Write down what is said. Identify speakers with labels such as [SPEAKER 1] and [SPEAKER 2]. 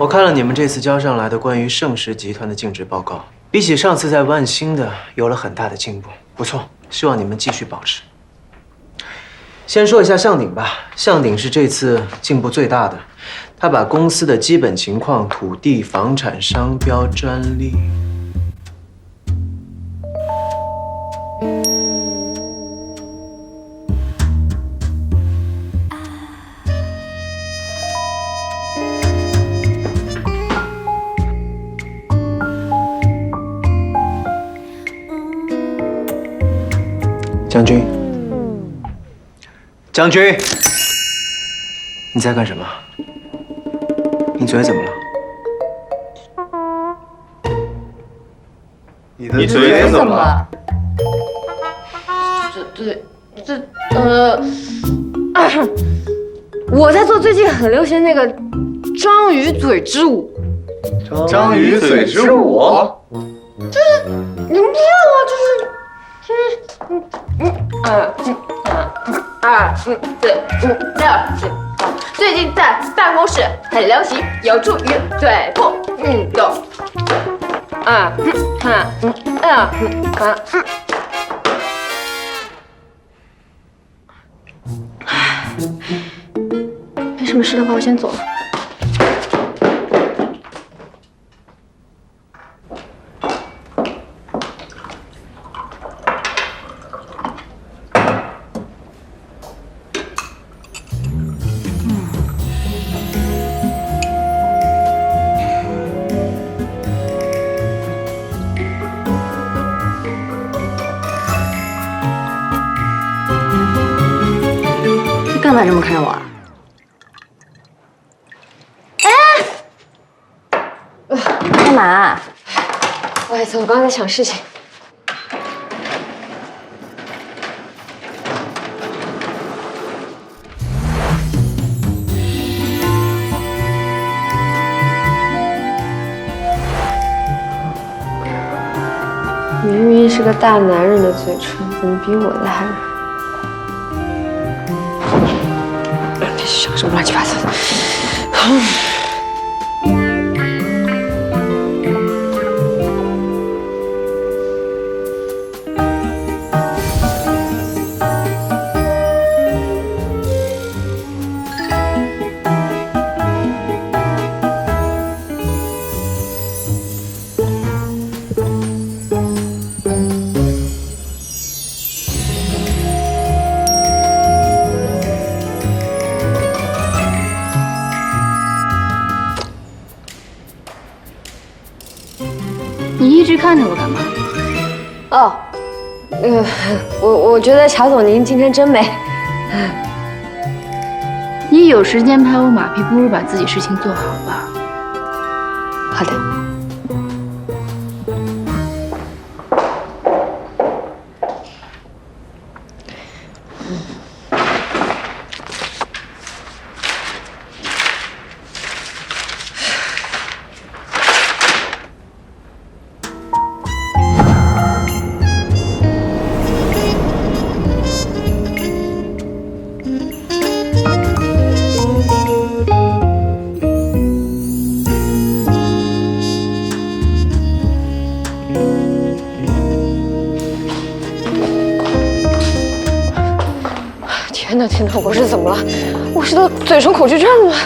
[SPEAKER 1] 我看了你们这次交上来的关于盛世集团的尽职报告，比起上次在万兴的有了很大的进步，不错，希望你们继续保持。先说一下向鼎吧，向鼎是这次进步最大的，他把公司的基本情况、土地、房产、商标、专利。将军，将军，你在干什么？你嘴怎么了？
[SPEAKER 2] 你的嘴怎么了？
[SPEAKER 3] 这这这呃，我在做最近很流行那个章鱼嘴之舞，
[SPEAKER 2] 章鱼嘴之舞？
[SPEAKER 3] 你们不知道吗？就是嗯嗯啊嗯啊嗯啊嗯对嗯这样对。最近在办公室很流行，有助于腿部运动。二嗯二嗯啊嗯啊嗯。没什么事的话，我先走了。
[SPEAKER 4] 干嘛这么看着我啊？哎，干嘛？
[SPEAKER 3] 不好意思，我刚刚在想事情。明明是个大男人的嘴唇，怎么比我大人？别想什么乱七八糟的。
[SPEAKER 4] 你一直看着我干嘛？
[SPEAKER 3] 哦，呃，我我觉得乔总您今天真美。
[SPEAKER 4] 你有时间拍我马屁，不如把自己事情做好吧。
[SPEAKER 3] 好的。天哪天哪，我是怎么了？我是得嘴唇恐惧症了吗？